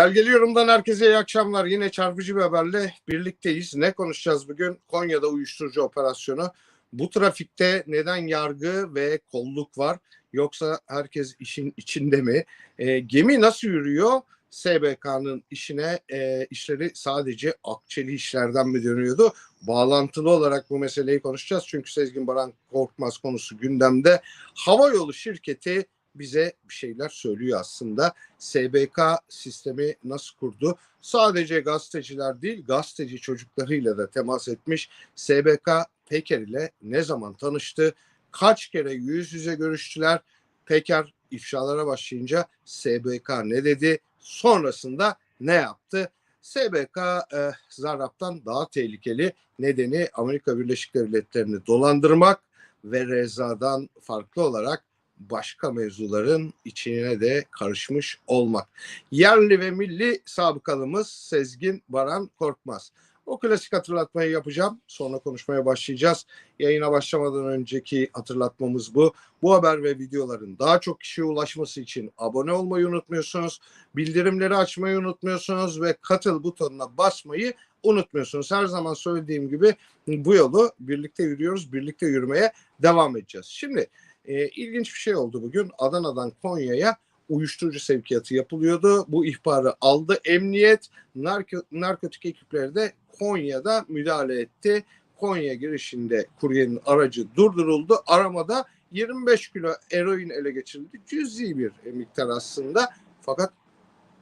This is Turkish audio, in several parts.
Belgeli Yorum'dan herkese iyi akşamlar. Yine çarpıcı bir haberle birlikteyiz. Ne konuşacağız bugün? Konya'da uyuşturucu operasyonu. Bu trafikte neden yargı ve kolluk var? Yoksa herkes işin içinde mi? E, gemi nasıl yürüyor? SBK'nın işine e, işleri sadece akçeli işlerden mi dönüyordu? Bağlantılı olarak bu meseleyi konuşacağız. Çünkü Sezgin Baran Korkmaz konusu gündemde. Havayolu şirketi bize bir şeyler söylüyor aslında. SBK sistemi nasıl kurdu? Sadece gazeteciler değil, gazeteci çocuklarıyla da temas etmiş. SBK Peker ile ne zaman tanıştı? Kaç kere yüz yüze görüştüler? Peker ifşalara başlayınca SBK ne dedi? Sonrasında ne yaptı? SBK e, Zarrab'dan daha tehlikeli nedeni Amerika Birleşik Devletleri'ni dolandırmak ve Reza'dan farklı olarak başka mevzuların içine de karışmış olmak. Yerli ve milli sabıkalımız Sezgin Baran Korkmaz. O klasik hatırlatmayı yapacağım. Sonra konuşmaya başlayacağız. Yayına başlamadan önceki hatırlatmamız bu. Bu haber ve videoların daha çok kişiye ulaşması için abone olmayı unutmuyorsunuz. Bildirimleri açmayı unutmuyorsunuz ve katıl butonuna basmayı unutmuyorsunuz. Her zaman söylediğim gibi bu yolu birlikte yürüyoruz. Birlikte yürümeye devam edeceğiz. Şimdi e, ilginç bir şey oldu bugün. Adana'dan Konya'ya uyuşturucu sevkiyatı yapılıyordu. Bu ihbarı aldı emniyet. Narko, narkotik ekipleri de Konya'da müdahale etti. Konya girişinde kuryenin aracı durduruldu. Aramada 25 kilo eroin ele geçirildi. Cüzi bir miktar aslında. Fakat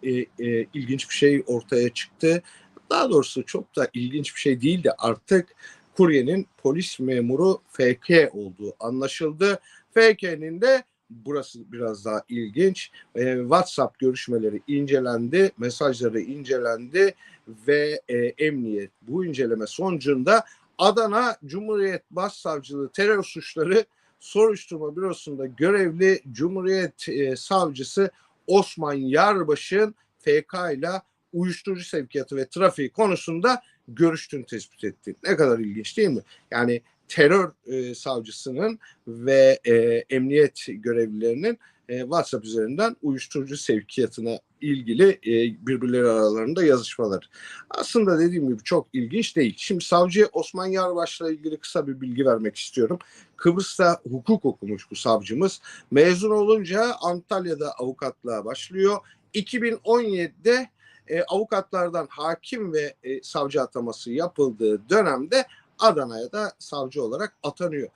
e, e, ilginç bir şey ortaya çıktı. Daha doğrusu çok da ilginç bir şey değildi. Artık kuryenin polis memuru FK olduğu anlaşıldı. FK'nin de burası biraz daha ilginç. E, WhatsApp görüşmeleri incelendi, mesajları incelendi ve e, emniyet bu inceleme sonucunda Adana Cumhuriyet Başsavcılığı Terör Suçları Soruşturma Bürosu'nda görevli Cumhuriyet e, Savcısı Osman Yarbaş'ın FK ile uyuşturucu sevkiyatı ve trafiği konusunda görüştüğünü tespit etti. Ne kadar ilginç değil mi? Yani terör e, savcısının ve e, emniyet görevlilerinin e, WhatsApp üzerinden uyuşturucu sevkiyatına ilgili e, birbirleri aralarında yazışmaları. Aslında dediğim gibi çok ilginç değil. Şimdi savcı Osman Yarbaş'la ilgili kısa bir bilgi vermek istiyorum. Kıbrıs'ta hukuk okumuş bu savcımız. Mezun olunca Antalya'da avukatlığa başlıyor. 2017'de e, avukatlardan hakim ve e, savcı ataması yapıldığı dönemde Adana'ya da savcı olarak atanıyor.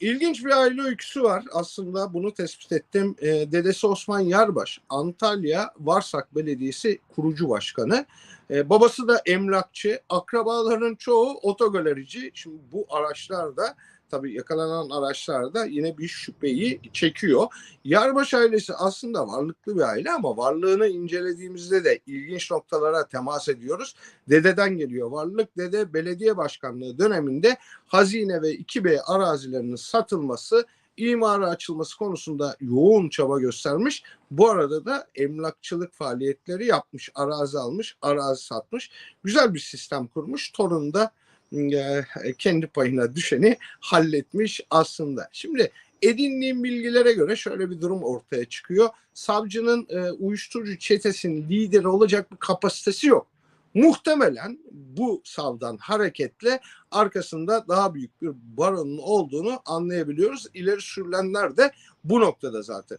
İlginç bir aile öyküsü var. Aslında bunu tespit ettim. E, dedesi Osman Yarbaş, Antalya Varsak Belediyesi kurucu başkanı. E, babası da emlakçı. Akrabaların çoğu otogalerici. Şimdi bu araçlarda tabii yakalanan araçlarda yine bir şüpheyi çekiyor. Yarbaş ailesi aslında varlıklı bir aile ama varlığını incelediğimizde de ilginç noktalara temas ediyoruz. Dededen geliyor varlık. Dede belediye başkanlığı döneminde hazine ve 2B arazilerinin satılması imara açılması konusunda yoğun çaba göstermiş. Bu arada da emlakçılık faaliyetleri yapmış, arazi almış, arazi satmış. Güzel bir sistem kurmuş. Torun'da e, kendi payına düşeni halletmiş aslında. Şimdi edindiğim bilgilere göre şöyle bir durum ortaya çıkıyor. Savcının e, uyuşturucu çetesinin lideri olacak bir kapasitesi yok. Muhtemelen bu savdan hareketle arkasında daha büyük bir baronun olduğunu anlayabiliyoruz. İleri sürülenler de bu noktada zaten.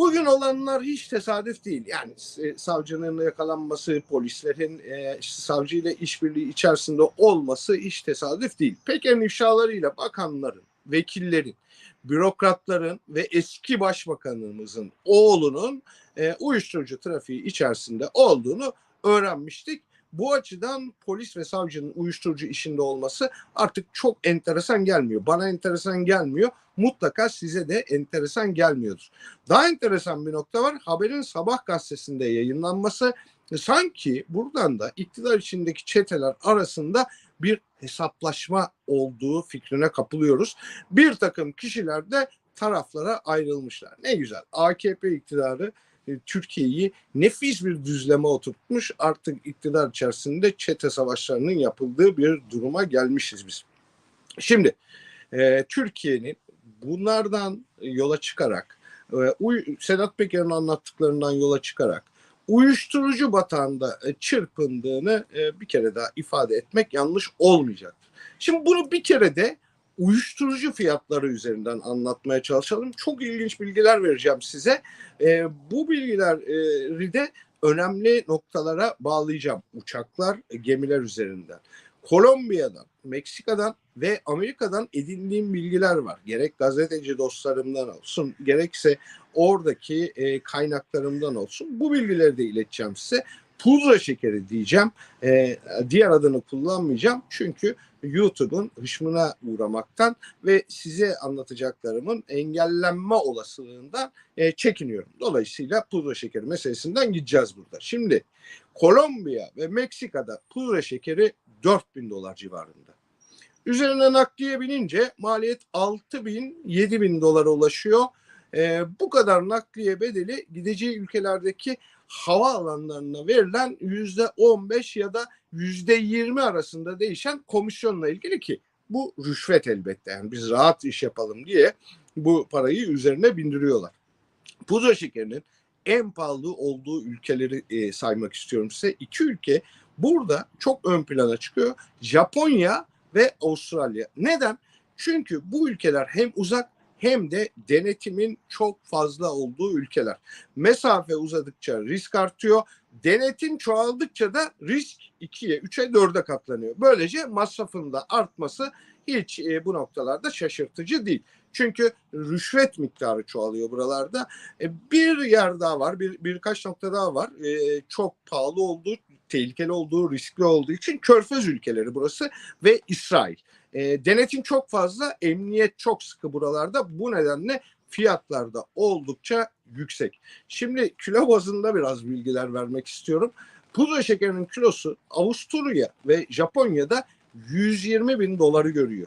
Bugün olanlar hiç tesadüf değil. Yani e, savcının yakalanması, polislerin e, işte savcıyla işbirliği içerisinde olması hiç tesadüf değil. Peker'in ifşalarıyla bakanların, vekillerin, bürokratların ve eski başbakanımızın oğlunun e, uyuşturucu trafiği içerisinde olduğunu öğrenmiştik. Bu açıdan polis ve savcının uyuşturucu işinde olması artık çok enteresan gelmiyor. Bana enteresan gelmiyor. Mutlaka size de enteresan gelmiyordur. Daha enteresan bir nokta var. Haberin sabah gazetesinde yayınlanması sanki buradan da iktidar içindeki çeteler arasında bir hesaplaşma olduğu fikrine kapılıyoruz. Bir takım kişiler de taraflara ayrılmışlar. Ne güzel. AKP iktidarı e, Türkiye'yi nefis bir düzleme oturtmuş. Artık iktidar içerisinde çete savaşlarının yapıldığı bir duruma gelmişiz biz. Şimdi e, Türkiye'nin bunlardan yola çıkarak e, Sedat Peker'in anlattıklarından yola çıkarak uyuşturucu batağında e, çırpındığını e, bir kere daha ifade etmek yanlış olmayacaktır. Şimdi bunu bir kere de uyuşturucu fiyatları üzerinden anlatmaya çalışalım. Çok ilginç bilgiler vereceğim size. E, bu bilgileri de önemli noktalara bağlayacağım. Uçaklar, gemiler üzerinden. Kolombiya'dan, Meksika'dan ve Amerika'dan edindiğim bilgiler var. Gerek gazeteci dostlarımdan olsun, gerekse oradaki e, kaynaklarımdan olsun. Bu bilgileri de ileteceğim size. Pudra şekeri diyeceğim. E, diğer adını kullanmayacağım. Çünkü YouTube'un hışmına uğramaktan ve size anlatacaklarımın engellenme olasılığından e, çekiniyorum. Dolayısıyla pudra şekeri meselesinden gideceğiz burada. Şimdi Kolombiya ve Meksika'da pudra şekeri 4000 dolar civarında. Üzerine nakliye binince maliyet 6000 7000 dolara ulaşıyor. E, bu kadar nakliye bedeli gideceği ülkelerdeki hava alanlarına verilen yüzde 15 ya da yüzde 20 arasında değişen komisyonla ilgili ki bu rüşvet elbette yani biz rahat iş yapalım diye bu parayı üzerine bindiriyorlar. Pudra şekerinin en pahalı olduğu ülkeleri e, saymak istiyorum size. İki ülke burada çok ön plana çıkıyor. Japonya ve Avustralya. Neden? Çünkü bu ülkeler hem uzak hem de denetimin çok fazla olduğu ülkeler. Mesafe uzadıkça risk artıyor. Denetim çoğaldıkça da risk 2'ye, 3'e, 4'e katlanıyor. Böylece masrafın da artması hiç e, bu noktalarda şaşırtıcı değil. Çünkü rüşvet miktarı çoğalıyor buralarda. E, bir yer daha var, bir birkaç nokta daha var. E, çok pahalı olduğu, tehlikeli olduğu, riskli olduğu için körfez ülkeleri burası ve İsrail. E, denetim çok fazla, emniyet çok sıkı buralarda. Bu nedenle fiyatlar da oldukça yüksek. Şimdi kilo bazında biraz bilgiler vermek istiyorum. Pudra şekerinin kilosu Avusturya ve Japonya'da 120 bin doları görüyor.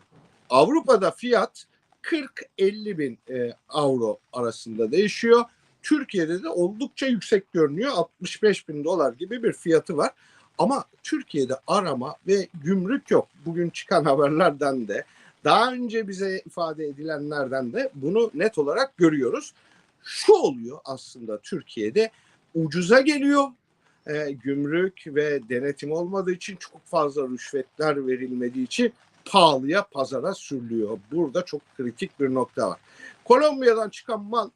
Avrupa'da fiyat 40-50 bin e, avro arasında değişiyor. Türkiye'de de oldukça yüksek görünüyor. 65 bin dolar gibi bir fiyatı var. Ama Türkiye'de arama ve gümrük yok. Bugün çıkan haberlerden de daha önce bize ifade edilenlerden de bunu net olarak görüyoruz. Şu oluyor aslında Türkiye'de ucuza geliyor. E, gümrük ve denetim olmadığı için çok fazla rüşvetler verilmediği için pahalıya pazara sürülüyor. Burada çok kritik bir nokta var. Kolombiya'dan çıkan mal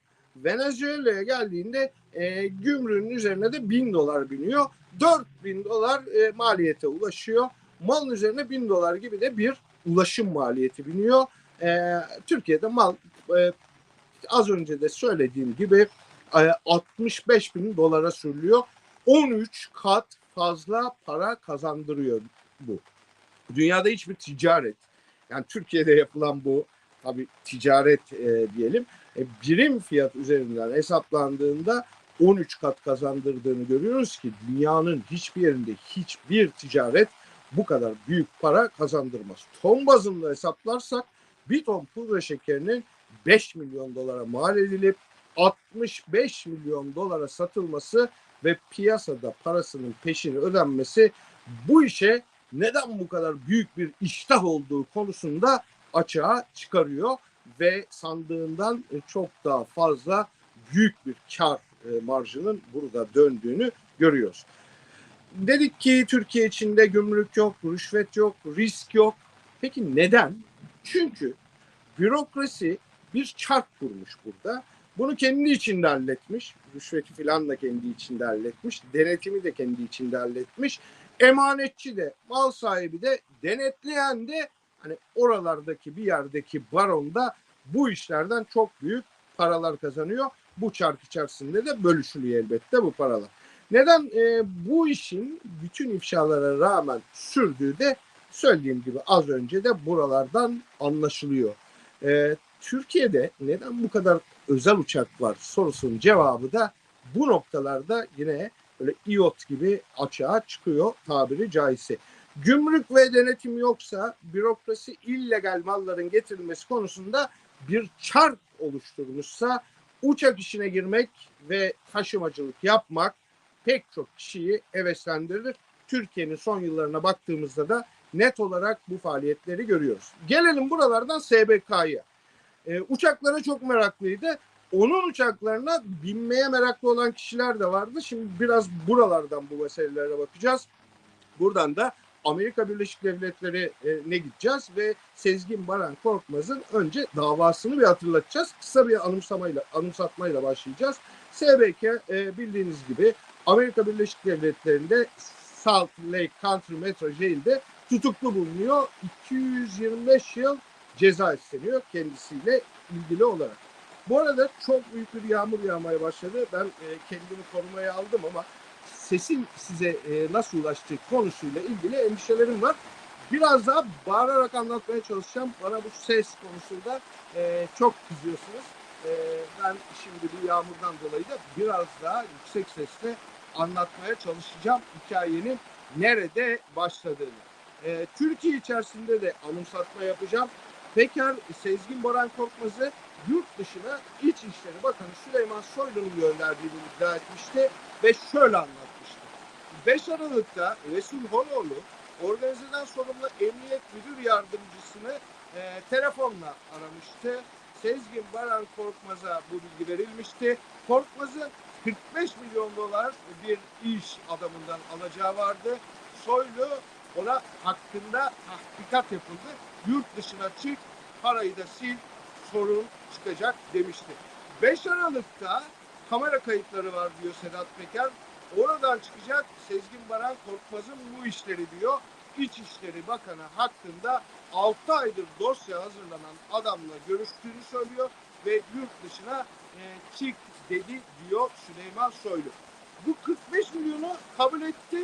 Venezuela'ya geldiğinde e, gümrüğün üzerine de bin dolar biniyor. 4000 dolar e, maliyete ulaşıyor. Malın üzerine 1000 dolar gibi de bir ulaşım maliyeti biniyor. E, Türkiye'de mal e, az önce de söylediğim gibi e, 65 bin dolara sürülüyor. 13 kat fazla para kazandırıyor bu. Dünyada hiçbir ticaret yani Türkiye'de yapılan bu tabi ticaret e, diyelim e, birim fiyat üzerinden hesaplandığında 13 kat kazandırdığını görüyoruz ki dünyanın hiçbir yerinde hiçbir ticaret bu kadar büyük para kazandırmaz. Ton bazında hesaplarsak bir ton pudra şekerinin 5 milyon dolara mal edilip 65 milyon dolara satılması ve piyasada parasının peşini ödenmesi bu işe neden bu kadar büyük bir iştah olduğu konusunda açığa çıkarıyor ve sandığından çok daha fazla büyük bir kar e, marjının burada döndüğünü görüyoruz. Dedik ki Türkiye içinde gümrük yok, rüşvet yok, risk yok. Peki neden? Çünkü bürokrasi bir çark kurmuş burada. Bunu kendi içinde halletmiş. Rüşveti filan da kendi içinde halletmiş. Denetimi de kendi içinde halletmiş. Emanetçi de, mal sahibi de, denetleyen de hani oralardaki bir yerdeki baron da bu işlerden çok büyük paralar kazanıyor. Bu çark içerisinde de bölüşülüyor elbette bu paralar. Neden e, bu işin bütün ifşalara rağmen sürdüğü de söylediğim gibi az önce de buralardan anlaşılıyor. E, Türkiye'de neden bu kadar özel uçak var sorusunun cevabı da bu noktalarda yine böyle iot gibi açığa çıkıyor tabiri caizse. Gümrük ve denetim yoksa bürokrasi illegal malların getirilmesi konusunda bir çark oluşturmuşsa uçak işine girmek ve taşımacılık yapmak pek çok kişiyi heveslendirir. Türkiye'nin son yıllarına baktığımızda da net olarak bu faaliyetleri görüyoruz. Gelelim buralardan SBK'ya. Ee, uçaklara çok meraklıydı. Onun uçaklarına binmeye meraklı olan kişiler de vardı. Şimdi biraz buralardan bu meselelere bakacağız. Buradan da Amerika Birleşik Devletleri e, gideceğiz ve Sezgin Baran Korkmaz'ın önce davasını bir hatırlatacağız. Kısa bir anımsamayla anımsatmayla başlayacağız. SBK e, bildiğiniz gibi Amerika Birleşik Devletleri'nde Salt Lake Country Metro Jail'de tutuklu bulunuyor. 225 yıl ceza isteniyor kendisiyle ilgili olarak. Bu arada çok büyük bir yağmur yağmaya başladı. Ben e, kendimi korumaya aldım ama sesin size e, nasıl ulaştığı konusuyla ilgili endişelerim var. Biraz daha bağırarak anlatmaya çalışacağım. Bana bu ses konusunda e, çok kızıyorsunuz. E, ben şimdi bu yağmurdan dolayı da biraz daha yüksek sesle anlatmaya çalışacağım hikayenin nerede başladığını. E, Türkiye içerisinde de anımsatma yapacağım. Peker Sezgin Boran Korkmaz'ı yurt dışına İçişleri Bakanı Süleyman Soylu'nun gönderdiğini iddia etmişti ve şöyle anlatmıştı. 5 Aralık'ta Resul Holoğlu organizeden sorumlu emniyet müdür yardımcısını e, telefonla aramıştı. Sezgin Baran Korkmaz'a bu bilgi verilmişti. Korkmaz'ın 45 milyon dolar bir iş adamından alacağı vardı. Soylu ona hakkında tahkikat yapıldı. Yurt dışına çık, parayı da sil, sorun çıkacak demişti. 5 Aralık'ta kamera kayıtları var diyor Sedat Peker. Oradan çıkacak Sezgin Baran Korkmaz'ın bu işleri diyor. İçişleri Bakanı hakkında 6 aydır dosya hazırlanan adamla görüştüğünü söylüyor ve yurt dışına e, çık dedi diyor Süleyman Soylu. Bu 45 milyonu kabul etti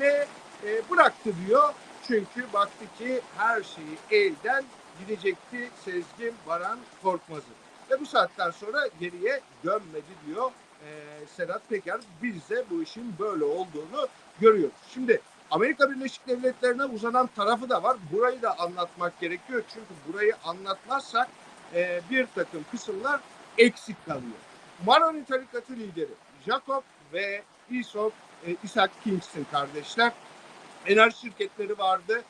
ve e, bıraktı diyor. Çünkü baktı ki her şeyi elden gidecekti Sezgin Baran Korkmaz'ı. Ve bu saatten sonra geriye dönmedi diyor e, Sedat Peker. Biz de bu işin böyle olduğunu görüyoruz. Şimdi Amerika Birleşik Devletleri'ne uzanan tarafı da var. Burayı da anlatmak gerekiyor. Çünkü burayı anlatmazsak e, bir takım kısımlar eksik kalıyor. Maroni tarikatı lideri Jacob ve Isaac, e, Isaac Kingston kardeşler enerji şirketleri vardı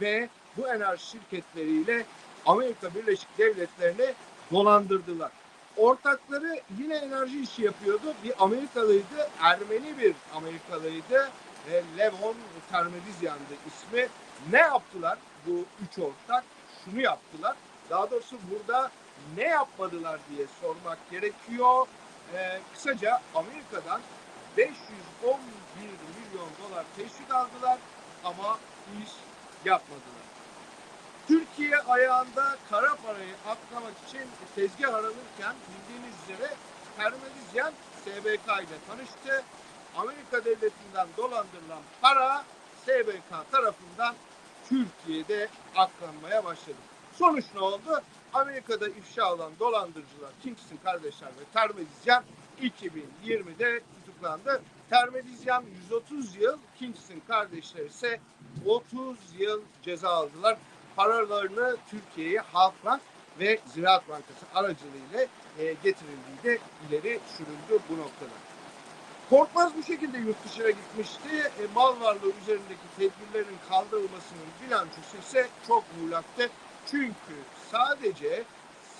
ve bu enerji şirketleriyle Amerika Birleşik Devletleri'ni dolandırdılar. Ortakları yine enerji işi yapıyordu. Bir Amerikalıydı, Ermeni bir Amerikalıydı. E, Levon Termedizyan'dı ismi. Ne yaptılar bu üç ortak? Şunu yaptılar. Daha doğrusu burada ne yapmadılar diye sormak gerekiyor. E, kısaca Amerika'dan 511 milyon dolar teşvik aldılar ama iş yapmadılar. Türkiye ayağında kara parayı aklamak için tezgah aranırken bildiğiniz üzere Termedizyan SBK ile tanıştı. Amerika devletinden dolandırılan para SBK tarafından Türkiye'de aklanmaya başladı. Sonuç ne oldu? Amerika'da ifşa olan dolandırıcılar Kingston kardeşler ve Termedizyan 2020'de tutuklandı. Termedizyan 130 yıl, Kingston kardeşler ise 30 yıl ceza aldılar. Paralarını Türkiye'ye Halkbank ve Ziraat Bankası aracılığıyla e, getirildiği de ileri sürüldü bu noktada. Korkmaz bu şekilde yurt dışına gitmişti. E, mal varlığı üzerindeki tedbirlerin kaldırılmasının bilançosu ise çok muğlaktı. Çünkü sadece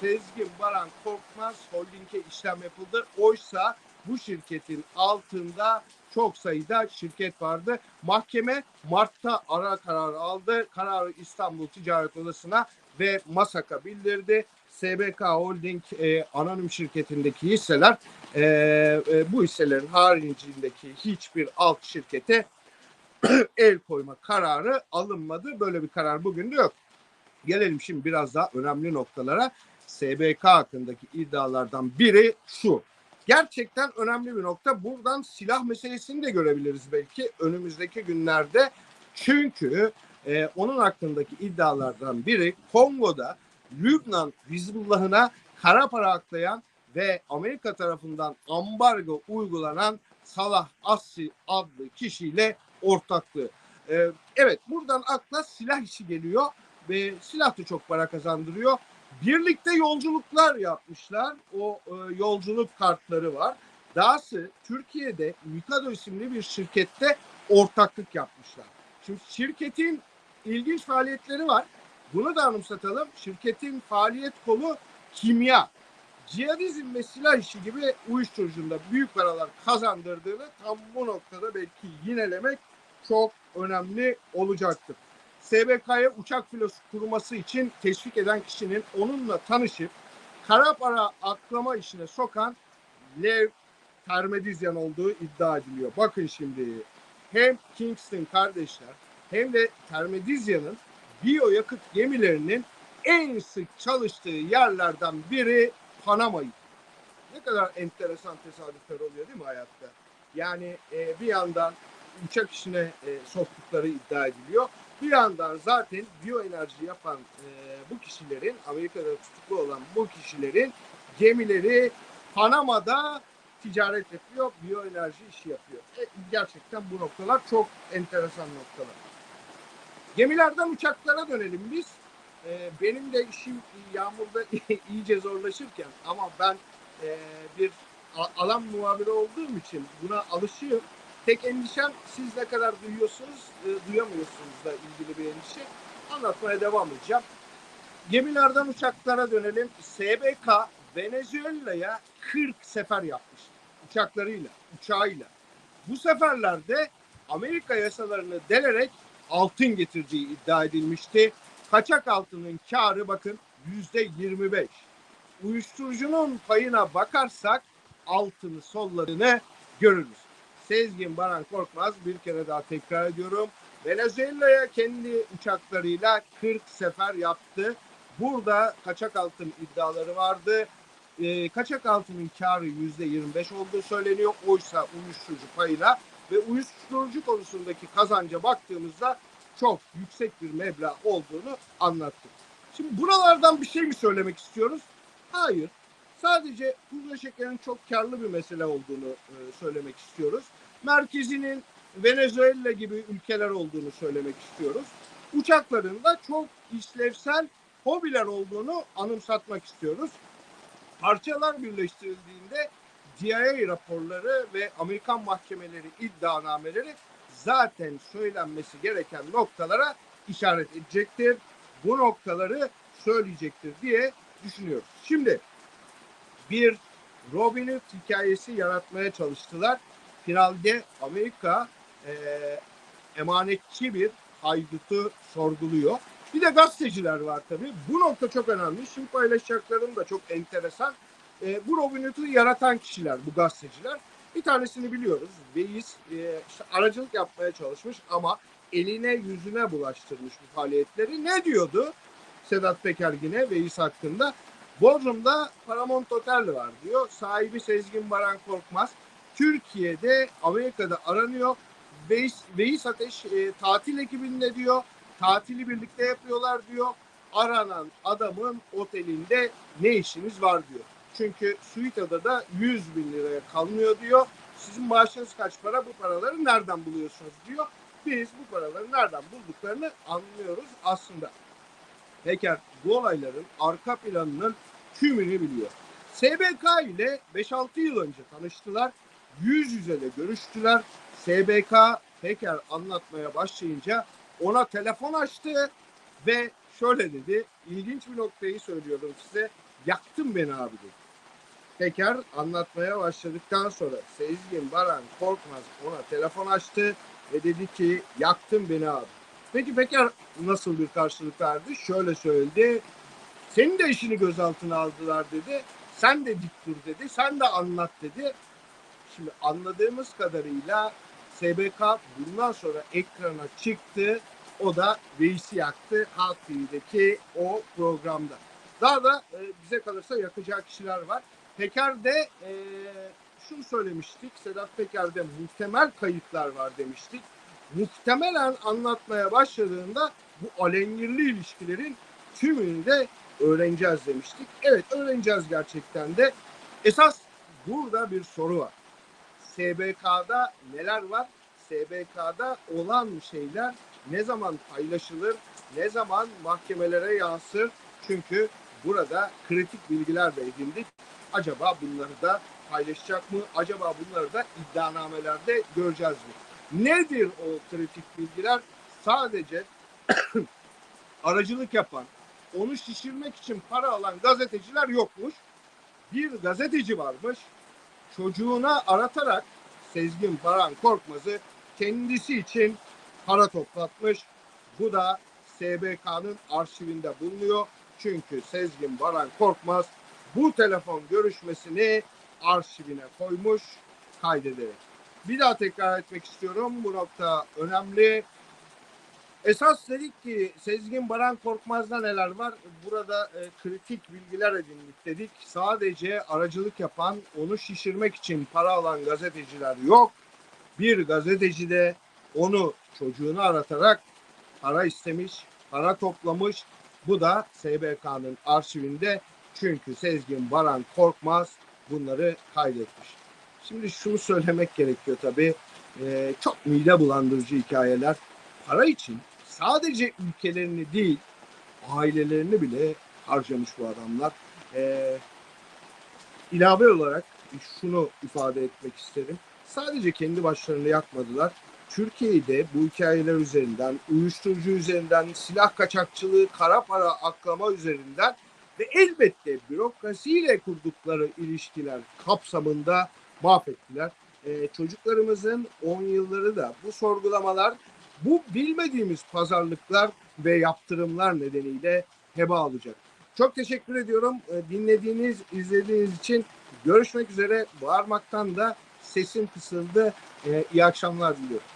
Sezgin Baran Korkmaz Holding'e işlem yapıldı. Oysa bu şirketin altında çok sayıda şirket vardı. Mahkeme Mart'ta ara karar aldı. Kararı İstanbul Ticaret Odası'na ve MASAK'a bildirdi. SBK Holding e, anonim şirketindeki hisseler e, e, bu hisselerin haricindeki hiçbir alt şirkete el koyma kararı alınmadı. Böyle bir karar bugün de yok. Gelelim şimdi biraz daha önemli noktalara. SBK hakkındaki iddialardan biri şu. Gerçekten önemli bir nokta. Buradan silah meselesini de görebiliriz belki önümüzdeki günlerde. Çünkü e, onun hakkındaki iddialardan biri Kongo'da Lübnan Hizbullah'ına kara para aklayan ve Amerika tarafından ambargo uygulanan Salah Assi adlı kişiyle ortaklığı. Ee, evet buradan akla silah işi geliyor ve silah da çok para kazandırıyor. Birlikte yolculuklar yapmışlar. O e, yolculuk kartları var. Dahası Türkiye'de Mikado isimli bir şirkette ortaklık yapmışlar. Şimdi şirketin ilginç faaliyetleri var. Bunu da anımsatalım. Şirketin faaliyet kolu kimya. cihadizm ve silah işi gibi uyuşturucunda büyük paralar kazandırdığını tam bu noktada belki yinelemek çok önemli olacaktır. SBK'ya uçak filosu kurması için teşvik eden kişinin onunla tanışıp kara para aklama işine sokan Lev Termedizyan olduğu iddia ediliyor. Bakın şimdi hem Kingston kardeşler hem de Termedizyan'ın biyoyakıt gemilerinin en sık çalıştığı yerlerden biri Panama'yı. Ne kadar enteresan tesadüfler oluyor değil mi hayatta? Yani e, bir yandan uçak işine e, soktukları iddia ediliyor. Bir yandan zaten biyoenerji yapan e, bu kişilerin, Amerika'da tutuklu olan bu kişilerin gemileri Panama'da ticaret yapıyor, biyoenerji işi yapıyor. E, gerçekten bu noktalar çok enteresan noktalar. Gemilerden uçaklara dönelim biz. E, benim de işim yağmurda iyice zorlaşırken ama ben e, bir alan muhabiri olduğum için buna alışığım. Tek endişem siz ne kadar duyuyorsunuz, e, duyamıyorsunuz da ilgili bir endişe. Anlatmaya devam edeceğim. Gemilerden uçaklara dönelim. SBK Venezuela'ya 40 sefer yapmış. Uçaklarıyla, uçağıyla. Bu seferlerde Amerika yasalarını delerek altın getirdiği iddia edilmişti. Kaçak altının karı bakın yüzde 25. Uyuşturucunun payına bakarsak altını solladığını görürüz. Sezgin Baran Korkmaz bir kere daha tekrar ediyorum. Venezuela'ya kendi uçaklarıyla 40 sefer yaptı. Burada kaçak altın iddiaları vardı. Ee, kaçak altının karı yüzde 25 olduğu söyleniyor. Oysa uyuşturucu payına ve uyuşturucu konusundaki kazanca baktığımızda çok yüksek bir meblağ olduğunu anlattık. Şimdi buralardan bir şey mi söylemek istiyoruz? Hayır. Sadece pudra şekerinin çok karlı bir mesele olduğunu e, söylemek istiyoruz. Merkezinin Venezuela gibi ülkeler olduğunu söylemek istiyoruz. Uçakların da çok işlevsel hobiler olduğunu anımsatmak istiyoruz. Parçalar birleştirildiğinde CIA raporları ve Amerikan mahkemeleri iddianameleri zaten söylenmesi gereken noktalara işaret edecektir. Bu noktaları söyleyecektir diye düşünüyoruz. Şimdi bir Robin Hood hikayesi yaratmaya çalıştılar. Finalde Amerika e, emanetçi bir haydutu sorguluyor. Bir de gazeteciler var tabii. Bu nokta çok önemli. Şimdi paylaşacaklarım da çok enteresan. E, bu Robin Hood'u yaratan kişiler, bu gazeteciler. Bir tanesini biliyoruz. Veys e, işte aracılık yapmaya çalışmış ama eline yüzüne bulaştırmış bu faaliyetleri. Ne diyordu Sedat Peker yine Veys hakkında? Bodrum'da Paramount Otel var diyor. Sahibi Sezgin Baran Korkmaz. Türkiye'de, Amerika'da aranıyor. Veys, Veys Ateş e, tatil ekibinde diyor. Tatili birlikte yapıyorlar diyor. Aranan adamın otelinde ne işiniz var diyor. Çünkü Suite'da da 100 bin liraya kalmıyor diyor. Sizin maaşınız kaç para? Bu paraları nereden buluyorsunuz diyor. Biz bu paraları nereden bulduklarını anlıyoruz aslında. Peker bu olayların arka planının tümünü biliyor. SBK ile 5-6 yıl önce tanıştılar. Yüz yüze de görüştüler. SBK Peker anlatmaya başlayınca ona telefon açtı ve şöyle dedi. İlginç bir noktayı söylüyorum size. Yaktın beni abi dedi. Peker anlatmaya başladıktan sonra Sezgin Baran Korkmaz ona telefon açtı ve dedi ki yaktın beni abi. Peki Peker nasıl bir karşılık verdi? Şöyle söyledi. Senin de işini gözaltına aldılar dedi. Sen de dik dur dedi. Sen de anlat dedi. Şimdi anladığımız kadarıyla SBK bundan sonra ekrana çıktı. O da Veys'i yaktı Halk TV'deki o programda. Daha da e, bize kalırsa yakacağı kişiler var. Peker'de e, şunu söylemiştik. Sedat Peker'de muhtemel kayıtlar var demiştik. Muhtemelen anlatmaya başladığında bu alengirli ilişkilerin tümünü de öğreneceğiz demiştik. Evet öğreneceğiz gerçekten de. Esas burada bir soru var. SBK'da neler var? SBK'da olan şeyler ne zaman paylaşılır? Ne zaman mahkemelere yansır? Çünkü burada kritik bilgiler de edindik. Acaba bunları da paylaşacak mı? Acaba bunları da iddianamelerde göreceğiz mi? Nedir o kritik bilgiler? Sadece aracılık yapan, onu şişirmek için para alan gazeteciler yokmuş. bir gazeteci varmış. Çocuğuna aratarak Sezgin Baran Korkmaz'ı kendisi için para toplatmış. Bu da SBK'nın arşivinde bulunuyor. Çünkü Sezgin Baran Korkmaz bu telefon görüşmesini arşivine koymuş kaydederek. Bir daha tekrar etmek istiyorum. Bu nokta önemli. Esas dedik ki Sezgin Baran Korkmaz'da neler var? Burada e, kritik bilgiler edindik dedik. Sadece aracılık yapan, onu şişirmek için para alan gazeteciler yok. Bir gazeteci de onu çocuğunu aratarak para istemiş, para toplamış. Bu da SBK'nın arşivinde. Çünkü Sezgin Baran Korkmaz bunları kaydetmiş. Şimdi şunu söylemek gerekiyor tabii. Ee, çok mide bulandırıcı hikayeler. Para için sadece ülkelerini değil, ailelerini bile harcamış bu adamlar. Ee, ilave olarak şunu ifade etmek isterim. Sadece kendi başlarını yakmadılar. Türkiye'de bu hikayeler üzerinden, uyuşturucu üzerinden, silah kaçakçılığı, kara para aklama üzerinden ve elbette bürokrasiyle kurdukları ilişkiler kapsamında mahvettiler. Ee, çocuklarımızın 10 yılları da bu sorgulamalar, bu bilmediğimiz pazarlıklar ve yaptırımlar nedeniyle heba olacak. Çok teşekkür ediyorum. Ee, dinlediğiniz, izlediğiniz için görüşmek üzere. Bağırmaktan da sesim kısıldı. Ee, iyi akşamlar diliyorum.